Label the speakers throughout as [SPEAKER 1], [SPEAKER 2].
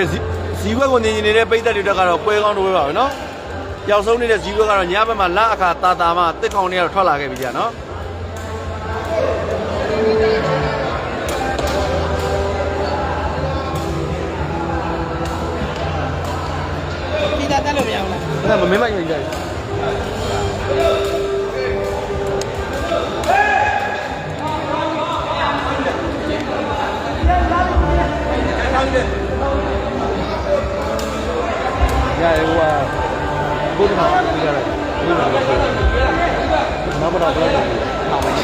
[SPEAKER 1] ကဲ
[SPEAKER 2] ဇီဇီဝက်ကိုနေနေနေတဲ့ပိတ်သက်တွေတက်ကတော့ပွဲကောင်းတော့ပဲပါပဲနော်ပျောက်ဆုံးနေတဲ့ဇီဝက်ကတော့ညဘက်မှာလက်အခါတာတာမှတစ်ခေါင်တွေကတော့ထွက်လာခဲ့ပြီကြာနော်
[SPEAKER 1] ဒီသားတက်လို့မရဘူးလား
[SPEAKER 2] အဲ့ဒါမမင်းမကြီးကြတယ် ရတယ်ဟိုကဘုရားပြီးရတယ်ဘုရားမမတော်တော့ဟာမင်း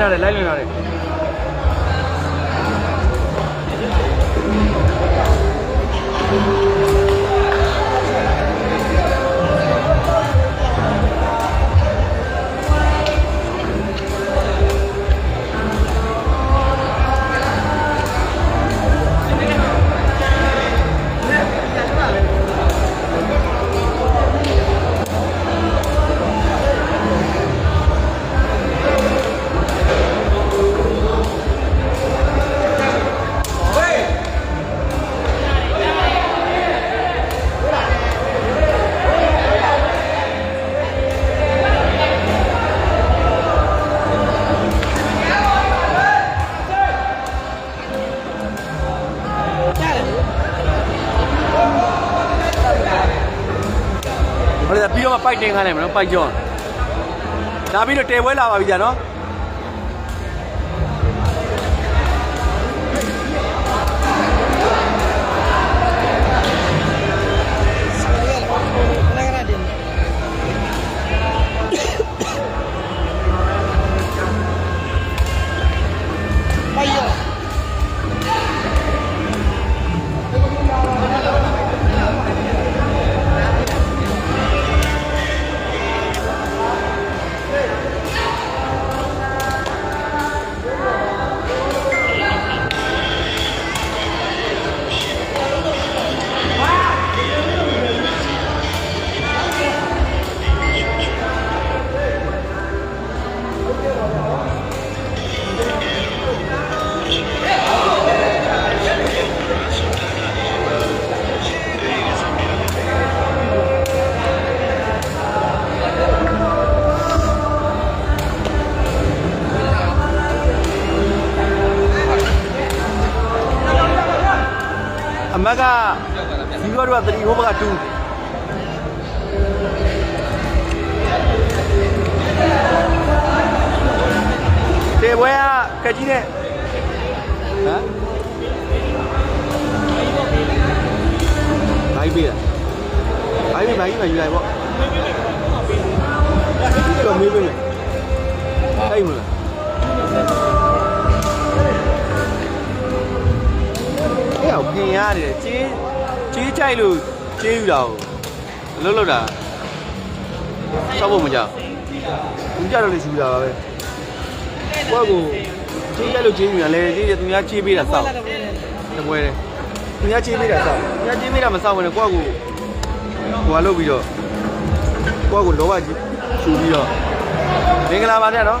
[SPEAKER 2] လိုက်လွ င်ခိုင်းလိုက်မယ်နော်ပိုက်ကြောဒါပြီးတော့တဲပွဲလာပါပြီကြာနော်
[SPEAKER 1] ခဏ
[SPEAKER 2] ဘက်တော့3ဟိုဘက်က2တဲပွဲကခက်ကြီးတဲ့ဟမ်ဘိုင်းပေးလားဘိုင်းပေးဘိုင်းပေးယူလိုက်ပေါ့တော့မေးပေးမယ်အဲ့မလားအဲ့အောင်ပြင်ရတယ်ကြေးကြေးကြိုက်လို့ ကြေးယူတာကိုလှုပ်လှုပ်တာစောက်ဖို့မကြောက်ဘူးကြတော့လေယူတာပါပဲကိုယ့်ကိုကြေးကြိုက်လို့ကြေးယူရလဲကြေးရသူများကြေးပေးတာစောက်တပွဲတယ်သူများကြေးပေးတာစောက်သူများကြေးပေးတာမစောက်ဘူးနဲ့ကိုယ့်ကိုဟိုကလုပ်ပြီးတော့ကိုယ့်ကိုလောဘကြီးရှူပြီးတော့မင်္ဂလာပါတဲ့နော်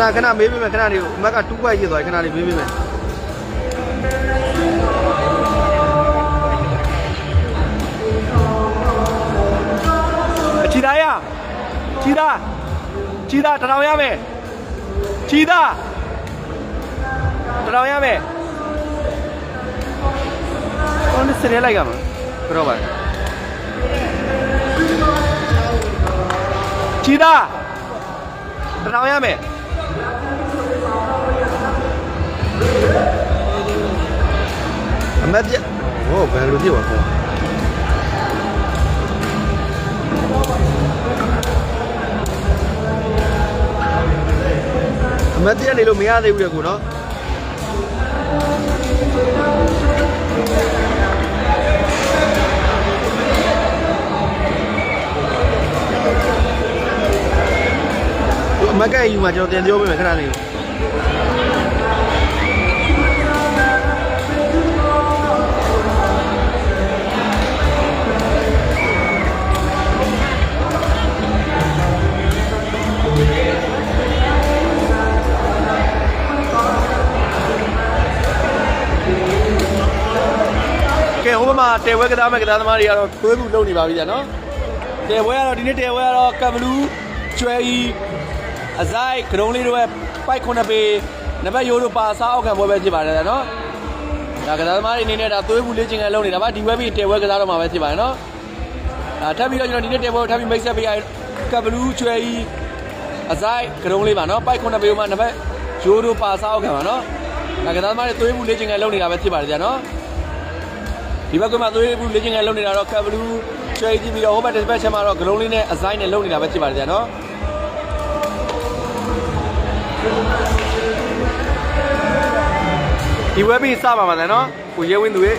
[SPEAKER 2] ဏခဏမေးပေးမယ်ခဏလေးကိုအမက်က2ခွက်ရေးသွားခဏလေးမေးပေးမယ်ချီသားရချီသားချီသားတတော်ရမယ်ချီသားတတော်ရမယ်ဟိုနစ်စရဲလိုက်ကမှာဘရောပါချီသားတတော်ရမယ် ဟောဘယ်လိုဖြစ်သွားလဲအမတ်တရားနေလို့မရသေးဘူးလေကိုနော်မကဲယူမှာကျွန်တော်တင်ပြောပေးမယ်ခဏလေး မှာတဲဝဲကစားမဲ့ကစားသမားတွေကတော့သွေးမှုလုံနေပါပြီကြာနော်တဲဝဲကတော့ဒီနေ့တဲဝဲကတော့ကမ်ဘလူးကျွဲကြီးအဇိုက်ဂရုံးလေးတို့ရဲ့ပိုက်ခုနှစ်ပေနံပါတ်ရိုးတို့ပါစားအောက်ခံပွဲပဲဖြစ်ပါတယ်ကြာနော်ဒါကစားသမားတွေအနေနဲ့ဒါသွေးမှုလေးချင်ကန်လုံနေတာပါဒီဝဲပြီးတဲဝဲကစားတော့မှာပဲဖြစ်ပါတယ်နော်အာထပ်ပြီးတော့ကျွန်တော်ဒီနေ့တဲဝဲကိုထပ်ပြီးမိတ်ဆက်ပေးရကမ်ဘလူးကျွဲကြီးအဇိုက်ဂရုံးလေးပါနော်ပိုက်ခုနှစ်ပေမှာနံပါတ်ရိုးတို့ပါစားအောက်ခံပါနော်ဒါကစားသမားတွေသွေးမှုလေးချင်ကန်လုံနေတာပဲဖြစ်ပါတယ်ကြာနော် ဒီဘက်ကမှသွေးဘူးလေ့ကျင့်ခန်းလုပ်နေတာတော့ကပ်ဘလူးချွေးကြည့်ပြီးတော့ဟိုဘက်တစ်ပတ်ချက်မှာတော့ဂလုံးလေးနဲ့အဆိုင်နဲ့လုပ်နေတာပဲဖြစ်ပါတယ်ကြာနော်ဒီဝက်ပြီးစပါမှာတယ်နော်ကိုရဲဝင်းသူရဲ့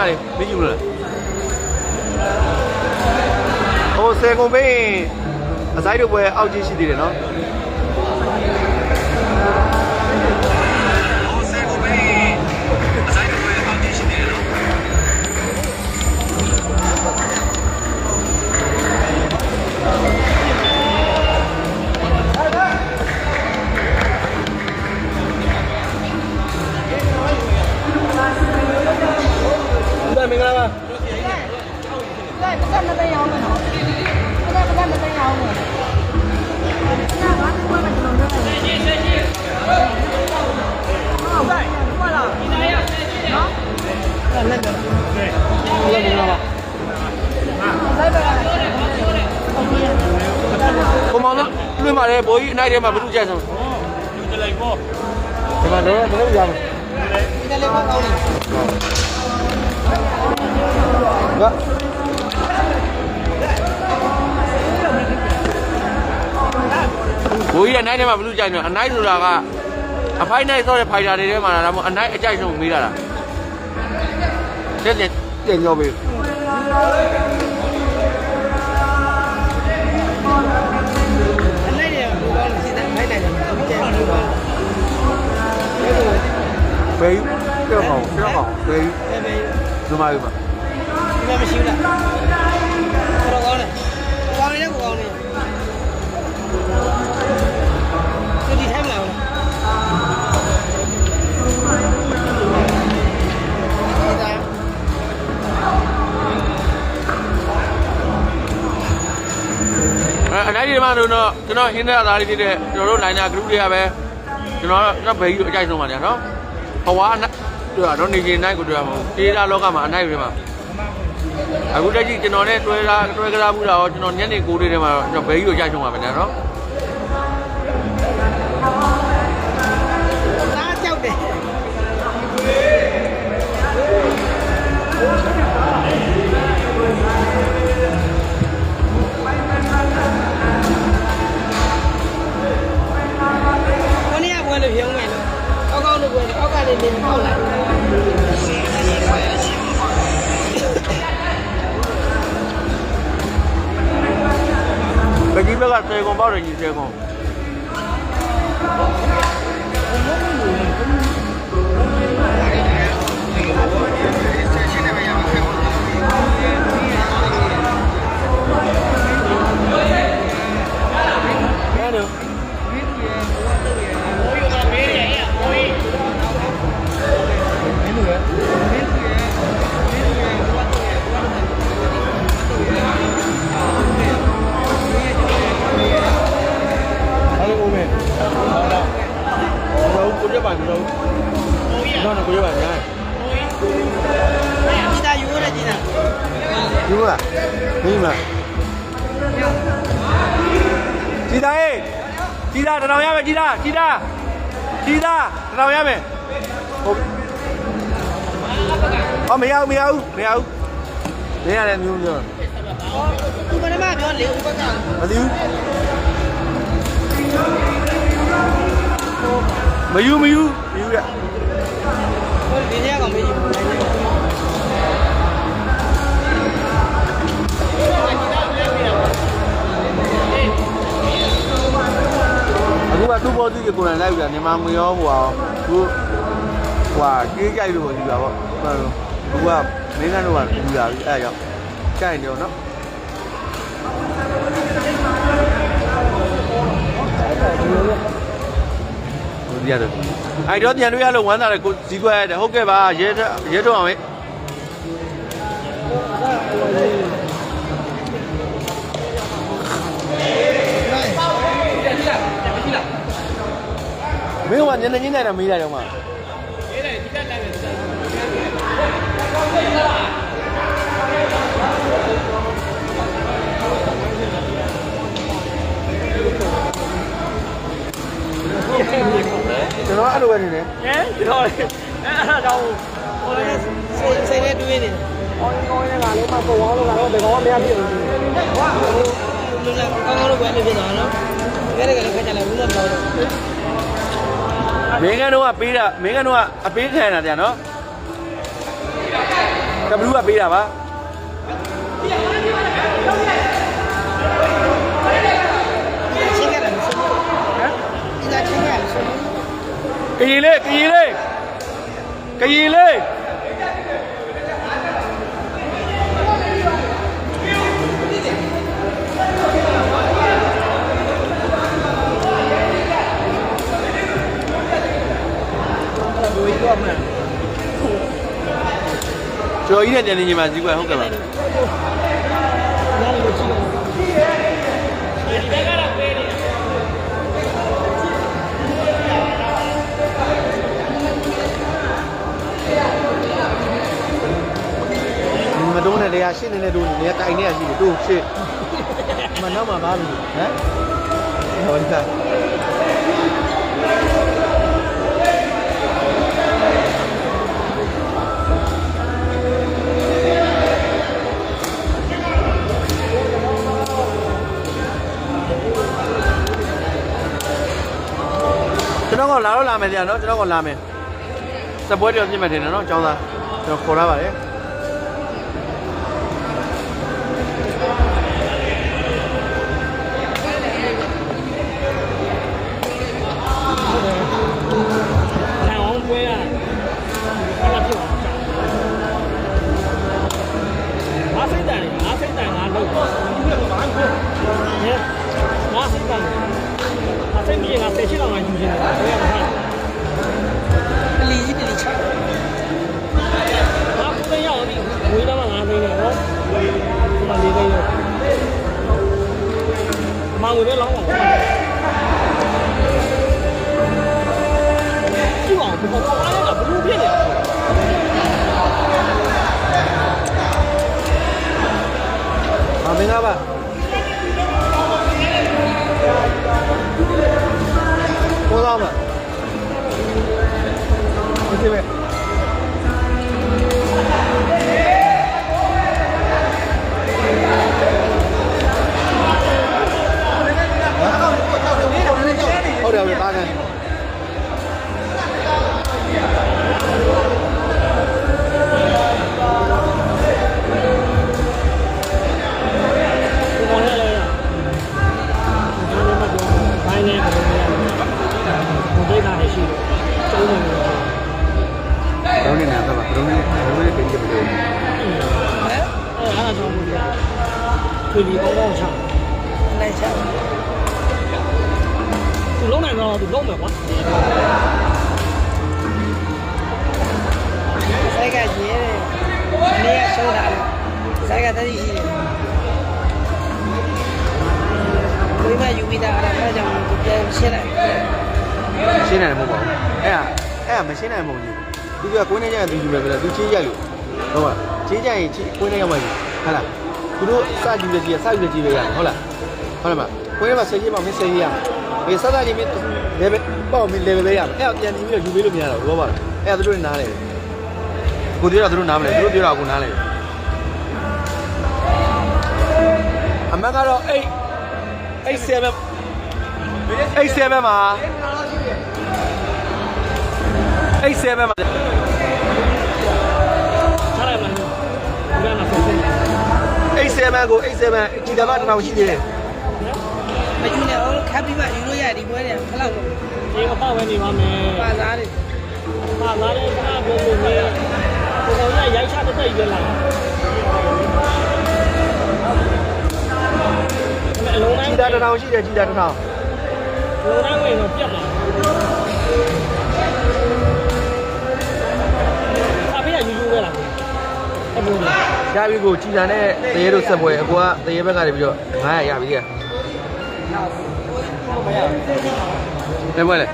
[SPEAKER 2] အခုခဏလေးမကြည့်ဘူးလားဟိုဆယ်ကုန်ပေးရင်အဆိုင်တို့ပွဲအောက်ကြီးရှိသေးတယ်နော် 吗？
[SPEAKER 3] 对，不站那边摇滚，不站不站那边摇滚。那我要过了，你们这。再见再见。好，对，过了。你来呀，再见。好。那那个，对，那个知道吧？啊。来来
[SPEAKER 2] 来。Không mau lắm, lui mà đây bối nay đây mà bố chơi sao? Thì mà đấy, bố biết gì không? Đi đây lên con đâu đi. ကကိုကြီးရဲ့နိုင်ထဲမှာဘလူးကြိုက်နေအနိုင်ဆိုတာကအဖိုင်နိုင်ဆော့တဲ့ဖိုင်တာတွေထဲမှာဒါမှမဟုတ်အနိုင်အကြိုက်ဆုံးမေးတာလားတဲ့တဲ့တ
[SPEAKER 3] င်ကြောပေးပေးပြောင်း
[SPEAKER 2] အောင်ပြောင်း
[SPEAKER 3] အောင်ပေး
[SPEAKER 2] ဒီမှာဒီမှာ
[SPEAKER 3] ဒီမှာမရှိဘူးလားတော်ကောင်းတယ်ကောင်းတယ်ကောင်းတယ်ဒီဒီထိုင်မလားဟုတ်လား
[SPEAKER 2] အဲအနိုင်ဒီမှာတော့ကျွန်တော်ဟင်းတဲ့သားလေးဖြစ်တဲ့ကျွန်တော်တို့နိုင်နာ group တွေကပဲကျွန်တော်တော့ဘယ်ကြီးအကြိုက်ဆုံးပါလဲနော်ဟွာတွေ့တော့နေချင်းနိုင်ကိုတွေ့ရမှာတေးတာလောကမှာအနိုင်တွေမှာ အခုတက်ကြည့်ကျွန်တော်နဲ့တွဲတာတွဲကြတာမှုတာရောကျွန်တော်ညနေ9:00တွေမှာကျွန်တော်ဘယ်ကြီးကိုအကြိုက်ဆုံးပါပဲနော်
[SPEAKER 3] ကွန်
[SPEAKER 2] အော်မရဘူးမရဘူးမရဘူးမင်းရတယ်မျိုးမျိုး
[SPEAKER 3] ဒီကနေ့မှပြောလေဥပက
[SPEAKER 2] မသိဘူးမယူမယူမယူရ
[SPEAKER 3] ဟိုဒီနေ့ကောင်မေးကြည့်
[SPEAKER 2] အခုကသူ့ဘောသူကိုယ်တိုင်လိုက်ပြီလားမြန်မာငွေရောဟိုဟာသူဟိုဟာကြေးကြိုက်လို့ယူတာပေါ့သူကမင်းကတော့ကယူတာပြီအဲ့ဒါကြောင့်ကြိုက်နေတော့နော်ဟိုဒီရတယ်အဲ့တော့ပြန်တွေ့ရလို့ဝမ်းသာတယ်ကိုဇီးကွက်ရတယ်ဟုတ်ကဲ့ပါရဲရဲတော့အောင်မေမင်းကညနေညနေနဲ့မေးလိုက်တော့မှ ကျွန်တော်အဲ့လိုပဲနေတယ်
[SPEAKER 1] ဟမ်ဒီတော့အဲ့ဒါကြောင့်ဟိုလေ
[SPEAKER 3] စိတ်စိတ်နဲ့တွေးနေတယ်
[SPEAKER 1] အောင်းကောင်းနေတဲ့ကလေးမှပုံအောင်လို့ကတော့ဒီကောင်ကမရဖြစ်ဘူး
[SPEAKER 3] လူလာကောင်းကောင်းလို့ပွဲလို့ဖြစ်သွားနော်ကြဲကြဲခက်ကြလဲဘူးလို့ပြောတော့
[SPEAKER 2] မင်းကတော့ကပေးတာမင်းကတော့ကအပေးခံရတာကြာနော် ကဘလူးကပေးတာပါ
[SPEAKER 3] ချင်းခဲ့တယ်ဆိုဟမ်ဒီသားချင်းခဲ့ဆို
[SPEAKER 2] ကရီလေးကရီလေးကရီလေး ကျော်ကြီးနဲ့တန်နေညီမဇီးကွယ်ဟုတ်ကဲ့ပါ
[SPEAKER 3] နားလို့ကြည့်
[SPEAKER 2] မတုံးနဲ့တရားရှင်းနေတဲ့တို့နေတိုင်နေရရှိတယ်တို့ရှင်းမနောက်မှာပါဘူးဟမ်ဟောဒီက တော်လာတော့လာမယ်ကြာနော်ကျွန်တော်ကလာမယ်စပွဲတော်ပြင်မယ်ထင်တယ်နော်ကျောင်းသားကျွန်တော်ခေါ်ထားပါတယ်
[SPEAKER 1] ထိုင်အောင်ပွဲရအဲ့ဒါဖြစ်သွားငါစိတ်တန်ငါစိတ် ငါစိတ်မြေငါဆက်ရှိတော့ငါယူနေတယ်ဘယ်မှာ
[SPEAKER 3] ပလီကြီးပလီချော
[SPEAKER 1] ငါကိုယ်ရောက်ပြီဝေးတော့ငါသိနေ တော့ဒီ ရရှုံးတာ
[SPEAKER 2] လေ
[SPEAKER 3] ဆိုင်ကတတိရှိတယ်ဘယ်မှာယူပြီးသားအဲ့ဒါကြောင့်သူပြန်ရှင်းလိုက်
[SPEAKER 2] ရှင်းနိုင်မှာမဟုတ်ပါဘူးအဲ့ဒါအဲ့ဒါမရှင်းနိုင်မှာမဟုတ်ဘူးသူကကိုင်းနေကြသူယူမယ်ဆိုတော့သူချေးရိုက်လို့ဟုတ်ပါချေးကြရင်ကိုင်းနေရမှာယူဟုတ်လားသူတို့စယူရကြီးစယူရကြီးပဲရတယ်ဟုတ်လားဟုတ်လားမကိုင်းမှာဆယ်ကြီးမှမဆယ်ကြီးရဘေးစသားကြီးမင်းလေဘယ်ပေါ့မင်းလေဘယ်ပဲရမယ်အဲ့ဒါပြန်ပြီးတော့ယူပေးလို့မရတော့ဘူးဟုတ်ပါအဲ့ဒါသူတို့နားလေ ကိုပြောတာသူတို့နားမလဲသူတို့ပြောတာကိုနားလေအမကတော့8 8 7 8 7မှာ8 7မှာ
[SPEAKER 1] ချလိုက်မှဒီကမှာဆက်ဆက်
[SPEAKER 2] 8 7ကို8 7ကြည်တမတစ်ထောင်ရှိသေးတယ်
[SPEAKER 3] မယူနဲ့အောင်ခပ်ပြီးမှယူလို့ရဒီပွဲတယ်ခလောက်တော့
[SPEAKER 1] ဒီကပေါ့ပဲနေပါမယ်
[SPEAKER 3] ပါသားတယ်
[SPEAKER 1] ပါလာတဲ့ခါဘုံဘုံနဲ့ကို ကောင်ရရိုက်ချတဲ့တိတ်ရလာအလုံးတိုင်း
[SPEAKER 2] ကြည်တာတစ်ထောင်ရှိတယ်ကြည်တာတစ်ထောင်
[SPEAKER 1] အလုံးတိုင်းဝင်တော့ပြတ်လာအဖေကယူယူပဲလားအဘိုး
[SPEAKER 2] ရပြီကိုကြည်တာနဲ့တရေတို့ဆက်ပွဲအကူကတရေဘက်ကနေပြီးတော့900ရပြီကဘယ်ပွဲလဲ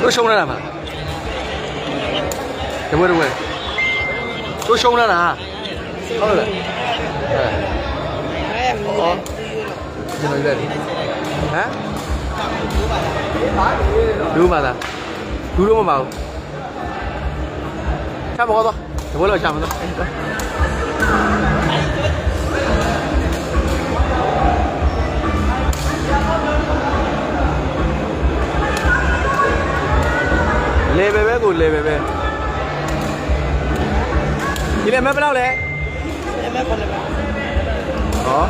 [SPEAKER 2] တို့ရှုံးလာတာမလားဒီပွဲတော့ပွဲတို့ရှုံးလာတာဟုတ်လားအဲ
[SPEAKER 3] အဲ့မင်း
[SPEAKER 2] ကျွန်တော်ရွက်တယ်ဟမ်ဒူးပါလားဒူးတော့မပါဘူးချမခေါ်တော့ဒီဘောလောက်ချမတော့ လေပဲပဲကိုလေပဲပဲဒီလေမဲဘယ်လောက်လဲ
[SPEAKER 3] အဲ့မခေါ်လည်းပါ
[SPEAKER 2] ဟော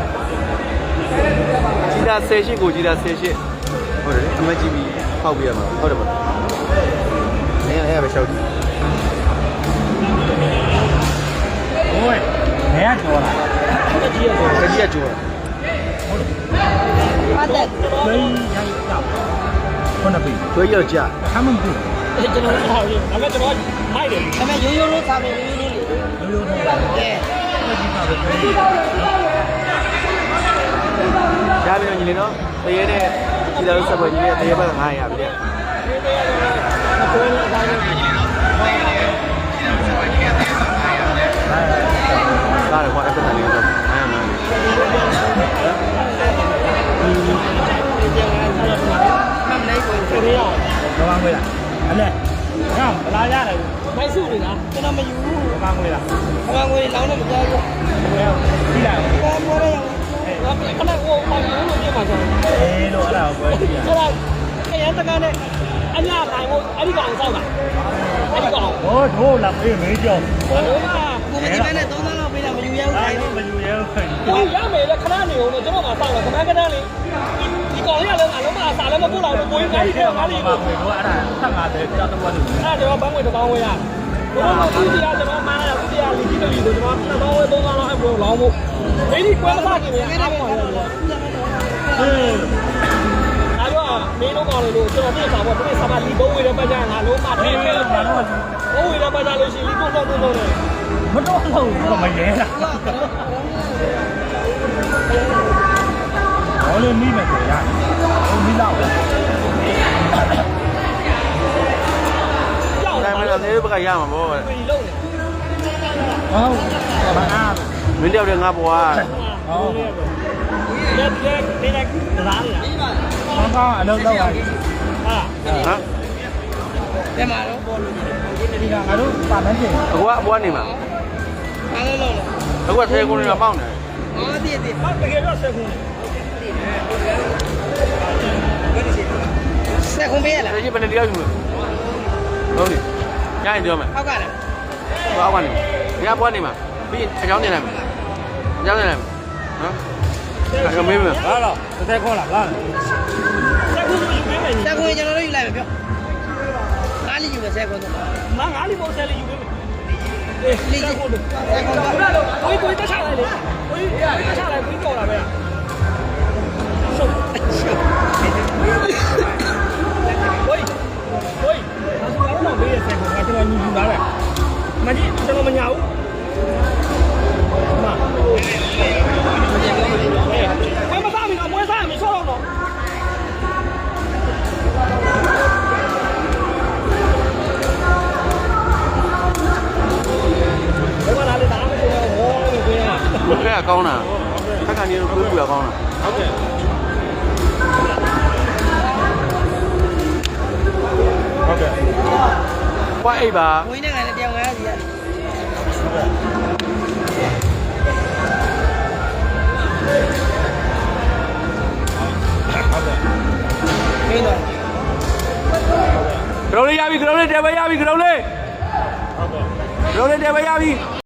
[SPEAKER 2] ကြီးတာ10ရှိကိုကြီးတာ10ရှိဟုတ်တယ်အမကြီးပြီးဖောက်ပြရမှာဟုတ်တယ်မလားနေရအဲ့ပဲရှောက်ကြည့်
[SPEAKER 4] โอ้ยแหนจ่อล่ะ
[SPEAKER 1] တက်ကြီးရတယ်
[SPEAKER 2] ခကြီးကကျော်
[SPEAKER 3] ပတ်သက်
[SPEAKER 4] เฮ้ยยังจับคนน่ะปี
[SPEAKER 2] ကျွေးရကြ
[SPEAKER 4] ทำมึงปี
[SPEAKER 1] ကျွန်တော်ထားပြီဒါပေမဲ့ကျွန်တော်မိုက်တယ်
[SPEAKER 3] ဒါပေမဲ့ရိုးရိုးလို့ထားမယ်လေးလေးလေး
[SPEAKER 4] ရိုးရိုးထားတယ်
[SPEAKER 3] ကဲ
[SPEAKER 4] ဒီမှာပဲ
[SPEAKER 2] ရပြီတော့ညီလေးနော်တရေနဲ့ဒီလိုဆက်ပွဲညီလေးတရေဘက်က900ရပြီတဲ့
[SPEAKER 1] ဒါ
[SPEAKER 2] လည်းဘာအပ္ပတန်လေးတော့အားမလေးဒီကျန်
[SPEAKER 3] တာတော့မလိုက်
[SPEAKER 1] ဘူးခရီးအောင်
[SPEAKER 4] တော့မလိုက် အလဲငါမလာရတယ်
[SPEAKER 1] မိုက်စုတွေလား
[SPEAKER 3] ကျွန်တော်မယူဘူး
[SPEAKER 4] ပကံငွေလား
[SPEAKER 3] ပကံငွေလောင်းတော့မကြောက်ဘူး
[SPEAKER 4] ဘယ်ပြီး
[SPEAKER 3] လာပကံငွေ
[SPEAKER 4] ရော
[SPEAKER 1] ငါခဏကိုပါယူလို့ပြင်ပါဆောင်
[SPEAKER 4] အေးလို့အဲ့ဒါကိုပဲကြည့်ရ
[SPEAKER 1] အဲ့ဒါခရမ်းတကားနဲ့အညာတိုင်းကိုအဲ့ဒီကောင်ဆောက်တာအဲ့ဒီကောင်
[SPEAKER 4] ဟောထိုးလာပေးမေးကြော
[SPEAKER 1] က်ဟော
[SPEAKER 3] ကိုမကြီးနဲ့3000လောက်ပေးတာမယူရဘူးခိုင်း
[SPEAKER 4] မယူရဘူးခိုင်း
[SPEAKER 1] ဟိုရမယ်လေခဏနေအောင်လို့ကျွန်တော်ကဆောက်တာခဏခဏလေး ဒီကောင်ရလည်းအလုံးမအစာလည်းမပို့တော့ဘူးကိုကြီးငါကြီးထဲငါလေးကို
[SPEAKER 4] ကိုတို့အဲ့ဒါ15ကြောက်တော့ဘူး
[SPEAKER 1] အဲ့ဒါကျွန်တော်ဘန်းငွေတစ်ပေါင်းဝယ်ရတယ်ဘုရားကသူတရားကျွန်တော်မှန်းရတာသူတရားလီကြီးတယ်လီဆိုကျွန်တော်နှစ်ပေါင်းဝယ်သုံးပေါင်းလောက်အဲ့ဘုရားလောင်းဖို့ဒိဋ္ဌိကွဲမစားခင်ဗျာအားပါရတယ်
[SPEAKER 4] ဟေး
[SPEAKER 1] အားရောမင်းတို့ကောင်လေလို့ကျွန်တော်ပြစ်စာပေါ့ပြစ်စာမလီဘုံဝေတဲ့ပတ်ကြငါလုံးမထဲထဲဘုံဝေတဲ့ပတ်ကြလို့ရှိရင်လီဘုံတော့ဘုံတော့တယ်
[SPEAKER 4] မတော့ဘူးမရဲတာ ဟောလေမိမယ်ဆိုရဟိုမိလောက်ပဲ
[SPEAKER 1] ကြောက်
[SPEAKER 2] တိုင်းမလားနေဘက်ကရမှာပေါ့
[SPEAKER 1] ပြီးလုံးတယ်
[SPEAKER 4] ဟုတ်ဘာအား
[SPEAKER 2] မင်းတယောက်တည်းငါဘွား
[SPEAKER 1] ဟုတ်လက်လက်နေလိုက်လားနေတာ
[SPEAKER 4] ကောင်းကောင်းအလုပ်လုပ်ရတယ်
[SPEAKER 1] ဟာ
[SPEAKER 2] ဟမ်
[SPEAKER 3] တယ်မှာတော့ပေါ်လို့
[SPEAKER 4] ဒီကငါတို့ပါမန်းကျင်
[SPEAKER 2] အခုကအဘွားနေမှာ
[SPEAKER 3] အားလုံးလုံး
[SPEAKER 2] အခုကသေးကုန်နေတာပေါက်နေတယ်
[SPEAKER 3] အော်တည်တည်
[SPEAKER 1] ဟာတကယ်တော့ဆက်ခုနေ
[SPEAKER 3] ဆက်ခုံးပေးရလား
[SPEAKER 2] ဒီကြီးဘယ်နဲ့တယောက်ယူမလို့ဟုတ်ပြီရရင်ပြောမယ်
[SPEAKER 3] ဟောက်ကလား
[SPEAKER 2] ဟောအောက်ကနေဒီကဘွားနေမှာပြီးအချောင်းနေလိုက်မယ်အချောင်းနေလိုက်မယ်နော်အဲ့တော့မေးမယ်
[SPEAKER 4] ဟာတော့တစ်ခွန်းလားလား
[SPEAKER 1] ဆက်ခုယူပေးမယ်ညီ
[SPEAKER 3] ဆက်ခုံးကျွန်တော်တို့ယူလိုက်မယ်ပြောကားလေးယူမယ်ဆက်ခုံးတော့
[SPEAKER 1] ငါငါလီဘုံဆက်လေးယူပေးမယ်အေး
[SPEAKER 3] လေး
[SPEAKER 1] ဆက်
[SPEAKER 3] ကြီး
[SPEAKER 1] ခု
[SPEAKER 3] ဆက်ခုံးတော့
[SPEAKER 1] ဘုရားတော့ကိုကြီးကိုကြီးတက်ချလိုက်လေကိုကြီးတက်ချလိုက်ကိုကြီးကြော်လာပဲ မကြီးကျွန်တော်မညာဘူး ဘွား
[SPEAKER 2] အိတ်ပါ
[SPEAKER 3] ဝ